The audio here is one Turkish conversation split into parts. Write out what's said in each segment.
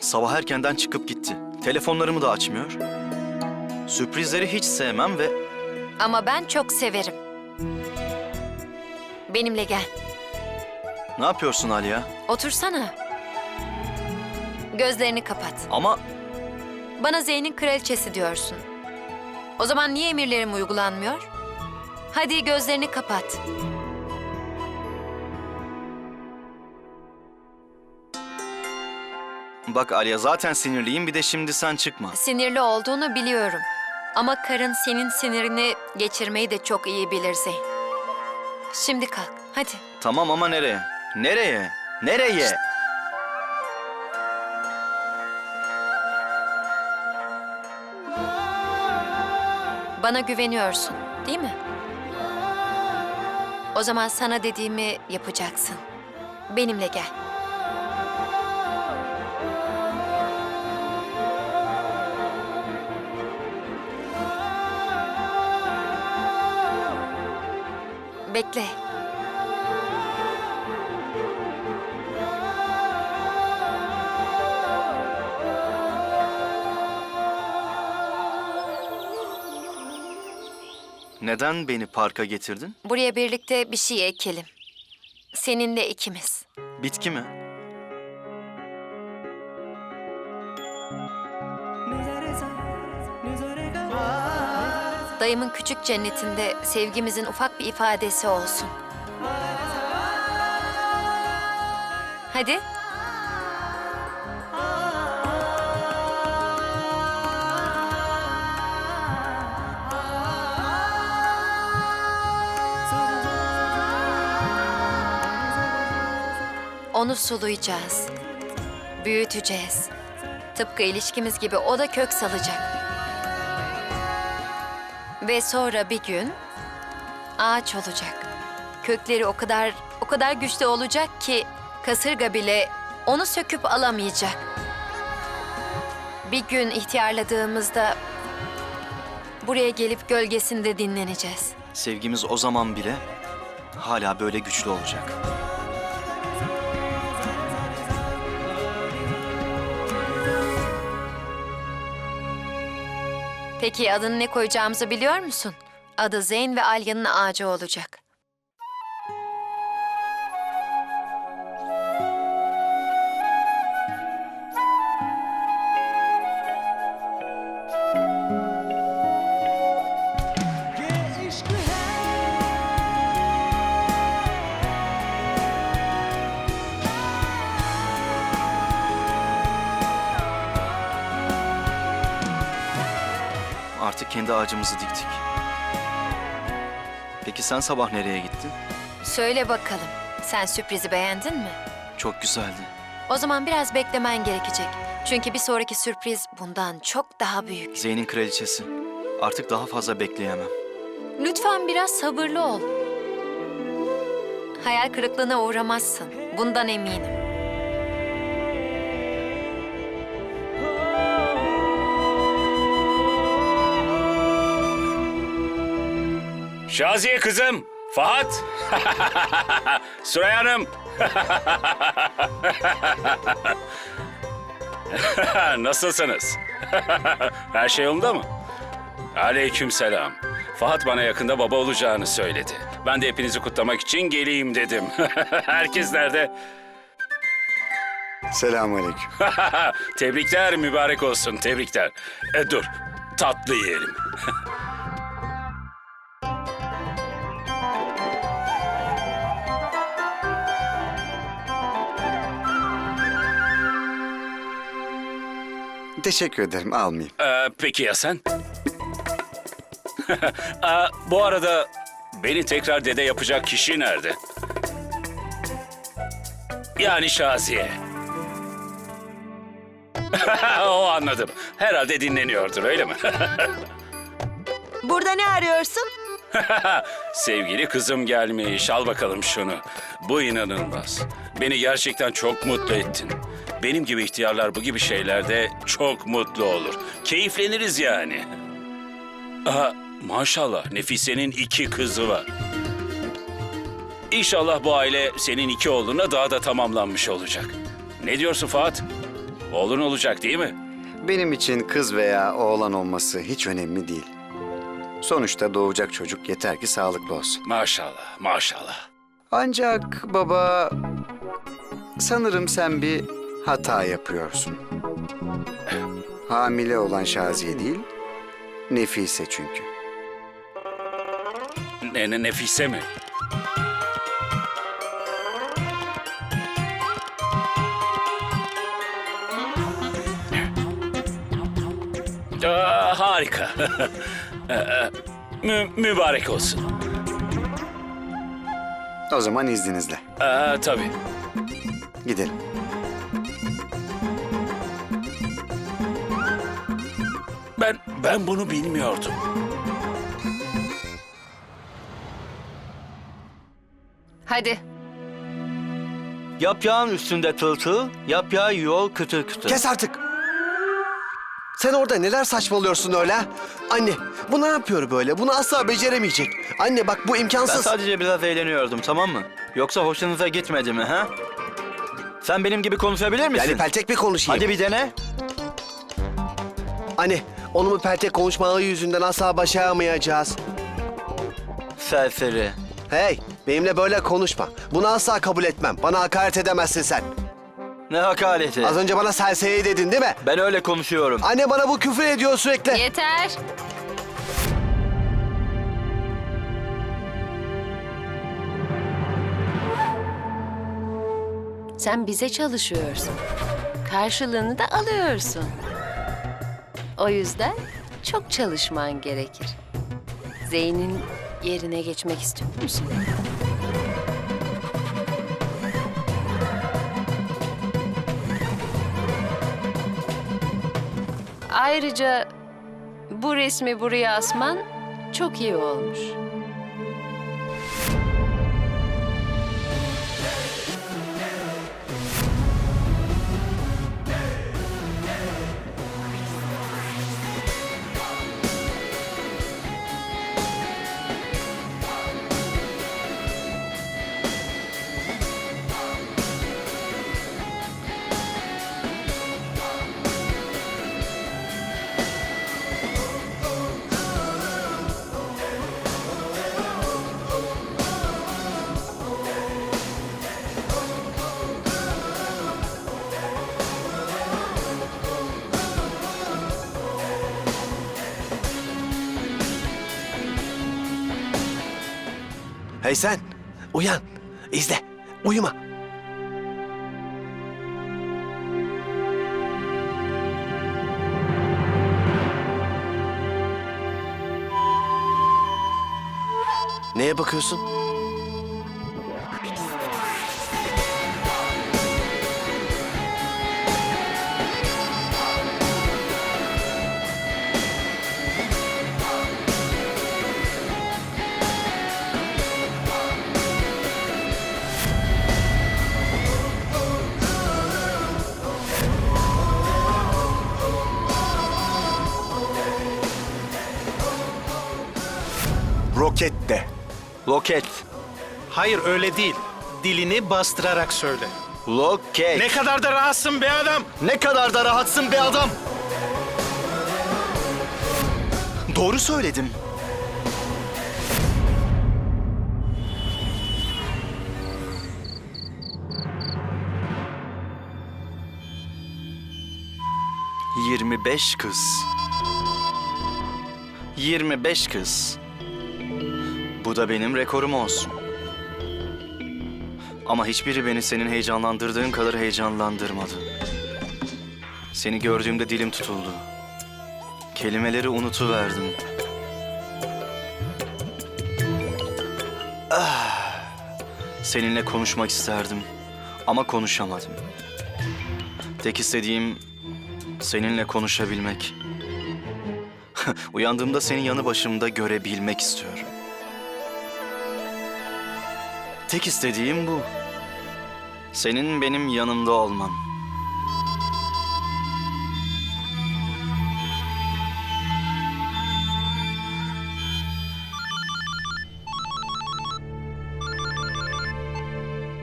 Sabah erkenden çıkıp gitti. Telefonlarımı da açmıyor. Sürprizleri hiç sevmem ve Ama ben çok severim. Benimle gel. ne yapıyorsun Aliya? Otursana. Gözlerini kapat. Ama Bana Zeyn'in kraliçesi diyorsun. O zaman niye emirlerim uygulanmıyor? Hadi gözlerini kapat. Bak Aliya zaten sinirliyim bir de şimdi sen çıkma. Sinirli olduğunu biliyorum. Ama karın senin sinirini geçirmeyi de çok iyi bilir Zeyn. Şimdi kalk, hadi. Tamam ama nereye? Nereye? Nereye? Bana güveniyorsun, değil mi? O zaman sana dediğimi yapacaksın. Benimle gel. Bekle. Neden beni parka getirdin? Buraya birlikte bir şey ekelim. Seninle ikimiz. Bitki mi? Dayımın küçük cennetinde sevgimizin ufak bir ifadesi olsun. Hadi. Onu sulayacağız. Büyüteceğiz. Tıpkı ilişkimiz gibi o da kök salacak. Ve sonra bir gün ağaç olacak. Kökleri o kadar o kadar güçlü olacak ki kasırga bile onu söküp alamayacak. Bir gün ihtiyarladığımızda buraya gelip gölgesinde dinleneceğiz. Sevgimiz o zaman bile hala böyle güçlü olacak. Peki adını ne koyacağımızı biliyor musun? Adı Zeyn ve Alya'nın ağacı olacak. Artık kendi ağacımızı diktik. Peki sen sabah nereye gittin? Söyle bakalım, sen sürprizi beğendin mi? Çok güzeldi. O zaman biraz beklemen gerekecek. Çünkü bir sonraki sürpriz bundan çok daha büyük. Zeyn'in kraliçesi. Artık daha fazla bekleyemem. Lütfen biraz sabırlı ol. Hayal kırıklığına uğramazsın. Bundan eminim. Şaziye kızım, Fahat. Süray Hanım. Nasılsınız? Her şey yolunda mı? Aleyküm selam. Fahat bana yakında baba olacağını söyledi. Ben de hepinizi kutlamak için geleyim dedim. Herkes nerede? Selamünaleyküm. tebrikler mübarek olsun, tebrikler. E, dur, tatlı yiyelim. Teşekkür ederim, almayayım. Ee, peki ya sen? Aa, bu arada beni tekrar dede yapacak kişi nerede? Yani Şaziye. o anladım. Herhalde dinleniyordur öyle mi? Burada ne arıyorsun? Sevgili kızım gelmiş. Al bakalım şunu. Bu inanılmaz. Beni gerçekten çok mutlu ettin. Benim gibi ihtiyarlar bu gibi şeylerde çok mutlu olur. Keyifleniriz yani. Aa, maşallah Nefise'nin iki kızı var. İnşallah bu aile senin iki oğluna daha da tamamlanmış olacak. Ne diyorsun Fuat? Oğlun olacak değil mi? Benim için kız veya oğlan olması hiç önemli değil. Sonuçta doğacak çocuk yeter ki sağlıklı olsun. Maşallah, maşallah. Ancak baba sanırım sen bir hata yapıyorsun. Hamile olan Şaziye değil, Nefise çünkü. Ne, ne Nefise mi? Aa, harika. Ee, mü- mübarek olsun. O zaman izninizle. Aa, tabii. Gidelim. Ben ben bunu bilmiyordum. Hadi. Yaprağın üstünde tıl tıl, yaprağı yol kıtır kıtır. Kes artık. Sen orada neler saçmalıyorsun öyle? ha? Anne, bu ne yapıyor böyle? Bunu asla beceremeyecek. Anne bak bu Ben imkansız. sadece biraz eğleniyordum tamam mı? Yoksa hoşunuza gitmedi mi ha? Sen benim gibi konuşabilir misin? Yani peltek bir konuşayım. Hadi bir dene. Anne, onun bu peltek konuşmaları yüzünden asla başaramayacağız. Serseri. Hey, benimle böyle konuşma. Bunu asla kabul etmem. Bana hakaret edemezsin sen. Ne hakareti. Az önce bana serseri dedin değil mi? Ben öyle konuşuyorum. Anne bana bu küfür ediyor sürekli. Yeter. Sen bize çalışıyorsun. Karşılığını da alıyorsun. O yüzden çok çalışman gerekir. Zeyn'in yerine geçmek istiyor musun? Ayrıca bu resmi buraya asman çok iyi olmuş. Hey sen, uyan. İzle, uyuma. Neye bakıyorsun? Roket de. Loket. Hayır öyle değil. Dilini bastırarak söyle. Loket. Ne kadar da rahatsın be adam. Ne kadar da rahatsın be adam. Doğru söyledim. Yirmi beş kız. Yirmi beş kız. Bu da benim rekorum olsun. Ama hiçbiri beni senin heyecanlandırdığın kadar heyecanlandırmadı. Seni gördüğümde dilim tutuldu. Kelimeleri unutuverdim. Ah, seninle konuşmak isterdim ama konuşamadım. Tek istediğim seninle konuşabilmek. Uyandığımda seni yanı başımda görebilmek istiyorum. Tek istediğim bu. Senin benim yanımda olman.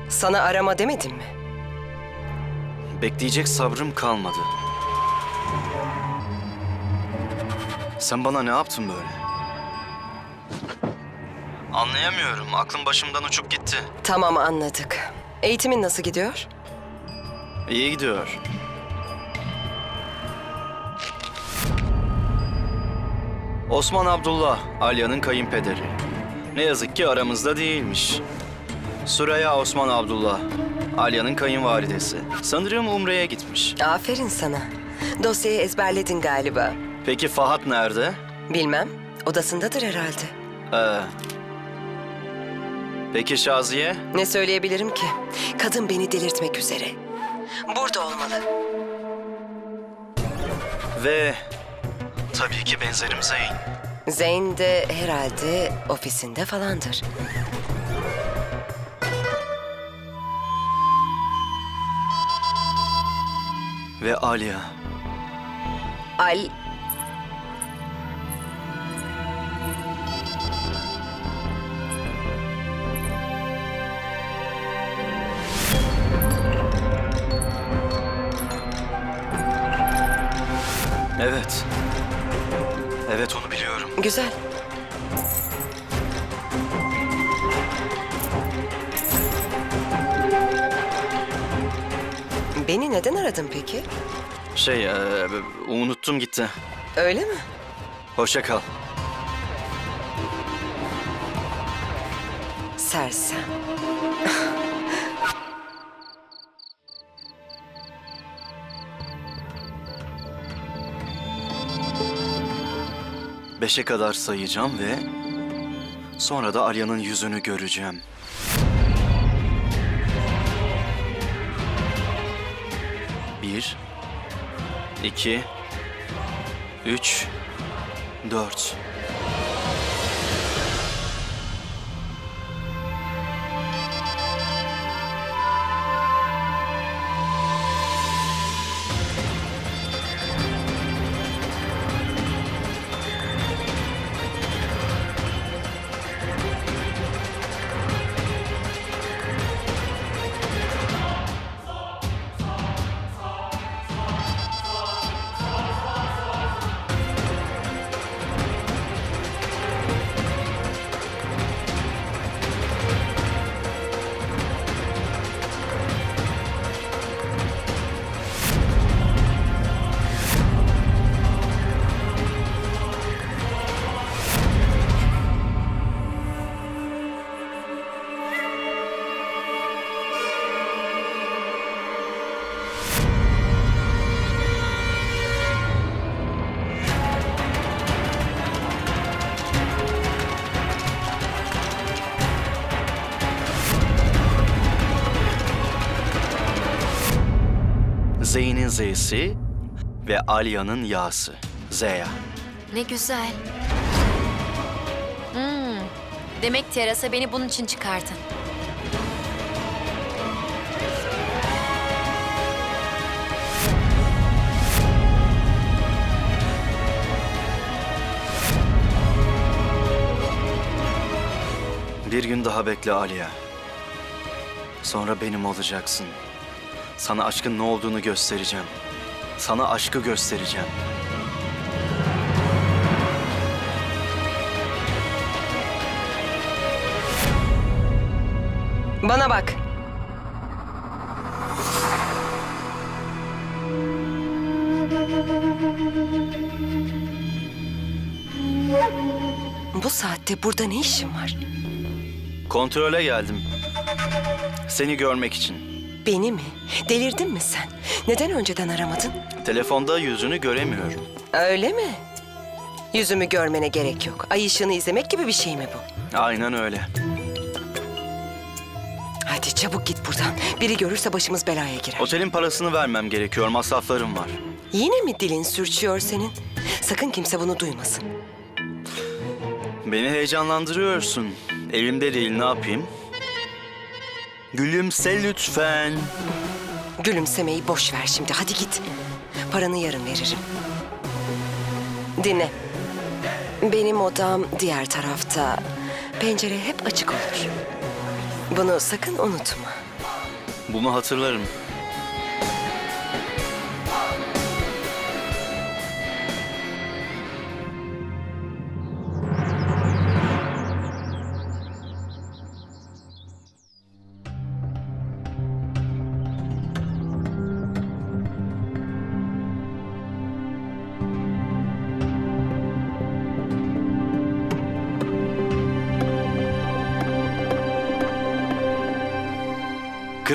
Sana arama demedim mi? Bekleyecek sabrım kalmadı. Sen bana ne yaptın böyle? Anlayamıyorum. Aklım başımdan uçup gitti. Tamam anladık. Eğitimin nasıl gidiyor? İyi gidiyor. Osman Abdullah, Alya'nın kayınpederi. Ne yazık ki aramızda değilmiş. Süreyya Osman Abdullah, Alya'nın kayınvalidesi. Sanırım Umre'ye gitmiş. Aferin sana. Dosyayı ezberledin galiba. Peki Fahat nerede? Bilmem. Odasındadır herhalde. Ee, peki Şaziye? Ne söyleyebilirim ki? Kadın beni delirtmek üzere. Burada olmalı. Ve tabii ki benzerim Zeyn. Zeyn de herhalde ofisinde falandır. Ve Alya. Al... Evet. Evet onu biliyorum. Güzel. Beni neden aradın peki? Şey, ee, unuttum gitti. Öyle mi? Hoşça kal. Sersem. Beşe kadar sayacağım ve sonra da Arya'nın yüzünü göreceğim. Bir, iki, üç, dört. Z'si ve Alya'nın Ya'sı. Zeya. Ne güzel. Hmm. Demek terasa beni bunun için çıkardın. Bir gün daha bekle Alya. Sonra benim olacaksın. Sana aşkın ne olduğunu göstereceğim. Sana aşkı göstereceğim. Bana bak. Bu saatte burada ne işin var? Kontrole geldim. Seni görmek için. Beni mi? Delirdin mi sen? Neden önceden aramadın? Telefonda yüzünü göremiyorum. Öyle mi? Yüzümü görmene gerek yok. Ay ışığını izlemek gibi bir şey mi bu? Aynen öyle. Hadi çabuk git buradan. Biri görürse başımız belaya girer. Otelin parasını vermem gerekiyor. Masraflarım var. Yine mi dilin sürçüyor senin? Sakın kimse bunu duymasın. Beni heyecanlandırıyorsun. Elimde değil ne yapayım? Gülümse lütfen. Gülümsemeyi boş ver şimdi. Hadi git. Paranı yarın veririm. Dinle. Benim odam diğer tarafta. Pencere hep açık olur. Bunu sakın unutma. Bunu hatırlarım.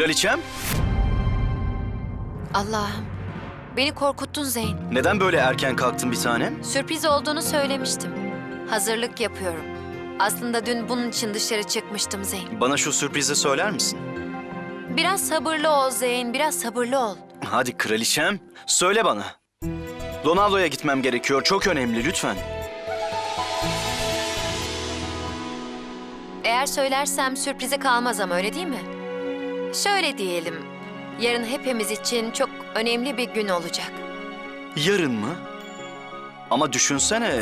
Kraliçem? Allah'ım. Beni korkuttun Zeyn. Neden böyle erken kalktın bir tanem? Sürpriz olduğunu söylemiştim. Hazırlık yapıyorum. Aslında dün bunun için dışarı çıkmıştım Zeyn. Bana şu sürprizi söyler misin? Biraz sabırlı ol Zeyn, biraz sabırlı ol. Hadi kraliçem, söyle bana. Donaldo'ya gitmem gerekiyor. Çok önemli lütfen. Eğer söylersem sürprize kalmaz ama öyle değil mi? Şöyle diyelim. Yarın hepimiz için çok önemli bir gün olacak. Yarın mı? Ama düşünsene,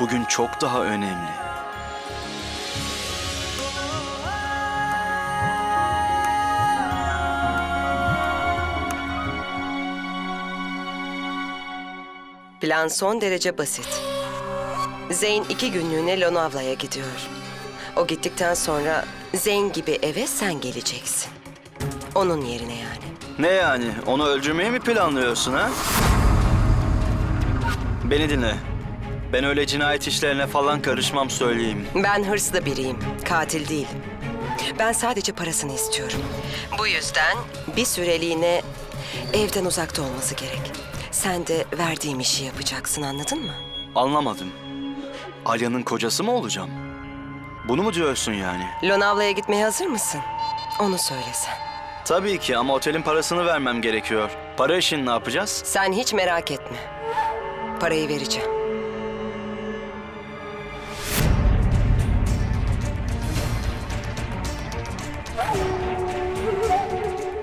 bugün çok daha önemli. Plan son derece basit. Zeyn iki günlüğüne Lonavla'ya gidiyor. O gittikten sonra Zeyn gibi eve sen geleceksin. Onun yerine yani. Ne yani? Onu öldürmeyi mi planlıyorsun ha? Beni dinle. Ben öyle cinayet işlerine falan karışmam söyleyeyim. Ben hırslı biriyim, katil değilim. Ben sadece parasını istiyorum. Bu yüzden bir süreliğine evden uzakta olması gerek. Sen de verdiğim işi yapacaksın anladın mı? Anlamadım. Alya'nın kocası mı olacağım? Bunu mu diyorsun yani? Lonavla'ya gitmeye hazır mısın? Onu söylesen. Tabii ki ama otelin parasını vermem gerekiyor. Para işini ne yapacağız? Sen hiç merak etme. Parayı vereceğim.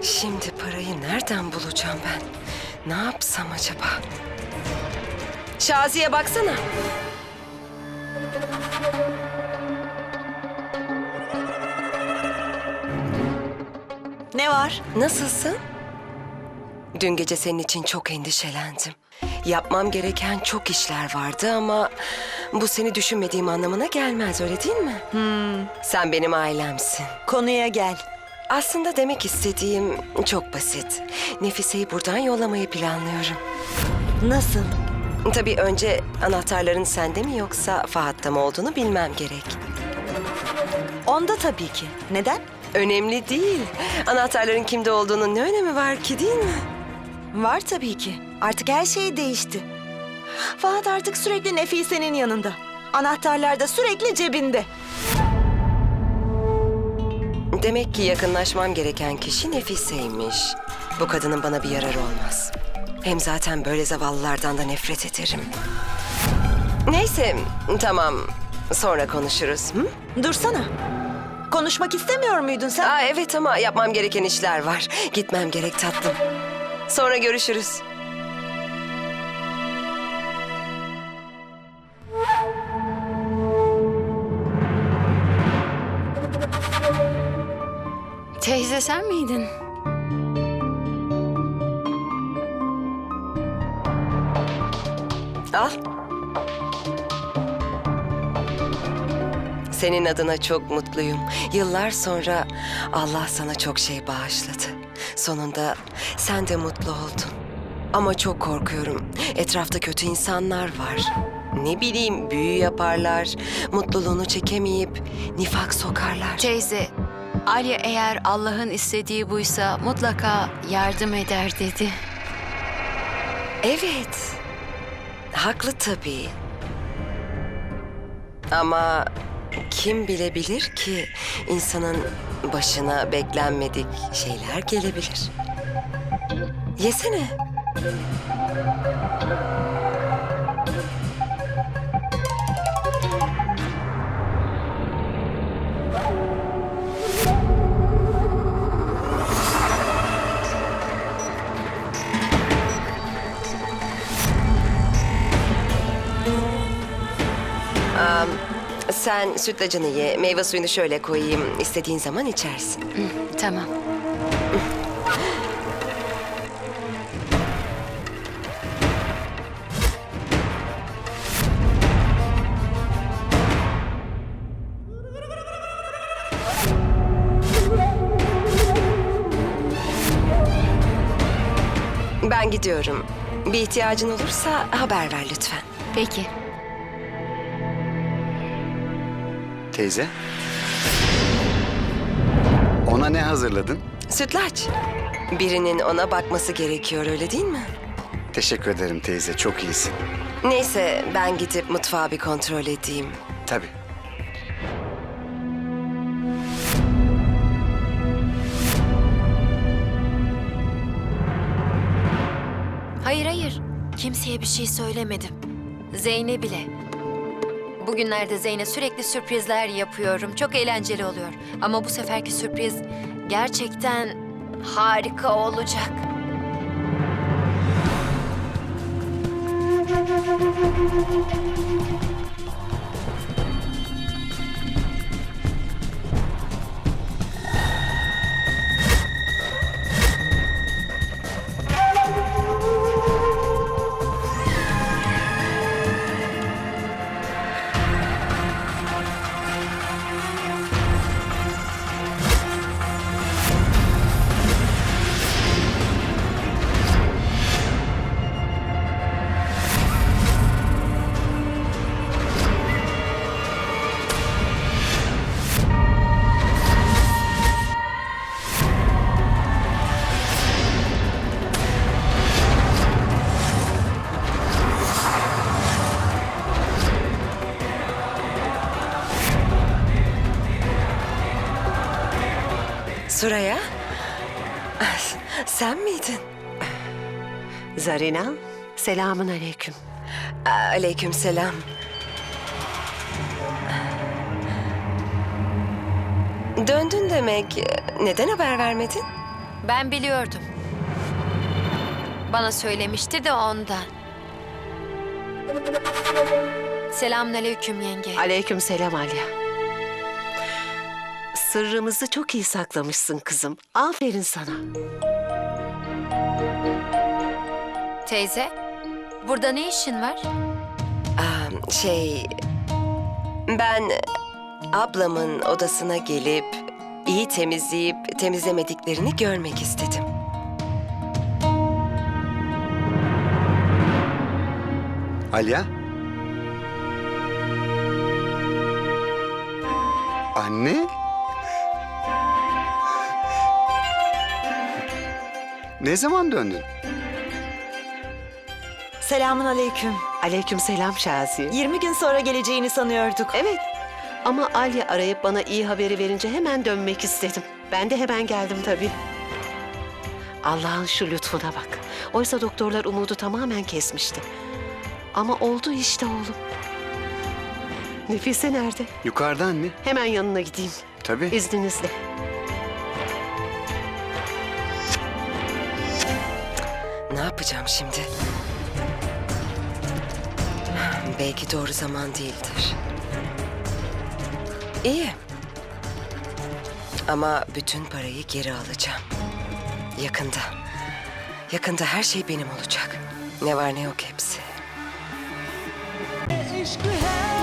Şimdi parayı nereden bulacağım ben? Ne yapsam acaba? Şaziye baksana. Ne var? Nasılsın? Dün gece senin için çok endişelendim. Yapmam gereken çok işler vardı ama bu seni düşünmediğim anlamına gelmez öyle değil mi? Sen benim ailemsin. Konuya gel. Aslında demek istediğim çok basit. Nefise'yi buradan yollamayı planlıyorum. Nasıl? Tabii önce anahtarların sende mi yoksa Fahat'ta mı olduğunu bilmem gerek. Onda tabii ki. Neden? Önemli değil. Anahtarların kimde olduğunun ne önemi var ki değil mi? Var tabii ki. Artık her şey değişti. Fahat artık sürekli Nefise'nin yanında. Anahtarlar da sürekli cebinde. Demek ki yakınlaşmam gereken kişi Nefise'ymiş. Bu kadının bana bir yararı olmaz. Hem zaten böyle zavallılardan da nefret ederim. Neyse, tamam. Sonra konuşuruz. Hı? Dursana. Konuşmak istemiyor muydun sen? Aa, evet ama yapmam gereken işler var. Gitmem gerek tatlım. Sonra görüşürüz. Teyze sen miydin? Al. Senin adına çok mutluyum. Yıllar sonra Allah sana çok şey bağışladı. Sonunda sen de mutlu oldun. Ama çok korkuyorum. Etrafta kötü insanlar var. Ne bileyim büyü yaparlar, mutluluğunu çekemeyip nifak sokarlar. Teyze, Alya eğer Allah'ın istediği buysa mutlaka yardım eder dedi. Evet. Haklı tabii. Ama kim bilebilir ki insanın başına beklenmedik şeyler gelebilir. Yesene. Sen sütlacını ye, meyve suyunu şöyle koyayım. İstediğin zaman içersin. Tamam. Ben gidiyorum. Bir ihtiyacın olursa haber ver lütfen. Peki. Teyze. Ona ne hazırladın? Sütlaç. Birinin ona bakması gerekiyor öyle değil mi? Teşekkür ederim teyze. Çok iyisin. Neyse ben gidip mutfağı bir kontrol edeyim. Tabii. Hayır hayır. Kimseye bir şey söylemedim. Zeynep bile. Bugünlerde Zeyn'e sürekli sürprizler yapıyorum. Çok eğlenceli oluyor. Ama bu seferki sürpriz gerçekten harika olacak. Suraya? Sen miydin? Zarina, selamun aleyküm. Aleyküm selam. Döndün demek. Neden haber vermedin? Ben biliyordum. Bana söylemişti de ondan. Selamünaleyküm yenge. Aleyküm selam Alya. Sırrımızı çok iyi saklamışsın kızım. Aferin sana. Teyze, burada ne işin var? Aa, şey... Ben ablamın odasına gelip iyi temizleyip temizlemediklerini görmek istedim. Alya? Anne? Ne zaman döndün? Selamun aleyküm. Aleyküm selam Şaziye. 20 gün sonra geleceğini sanıyorduk. Evet ama Alya arayıp bana iyi haberi verince hemen dönmek istedim. Ben de hemen geldim tabii. Allah'ın şu lütfuna bak. Oysa doktorlar umudu tamamen kesmişti. Ama oldu işte oğlum. Nefise nerede? Yukarıda anne. Hemen yanına gideyim. Tabii. İzninizle. yapacağım şimdi? Belki doğru zaman değildir. İyi. Ama bütün parayı geri alacağım. Yakında. Yakında her şey benim olacak. Ne var ne yok hepsi. Eşkı her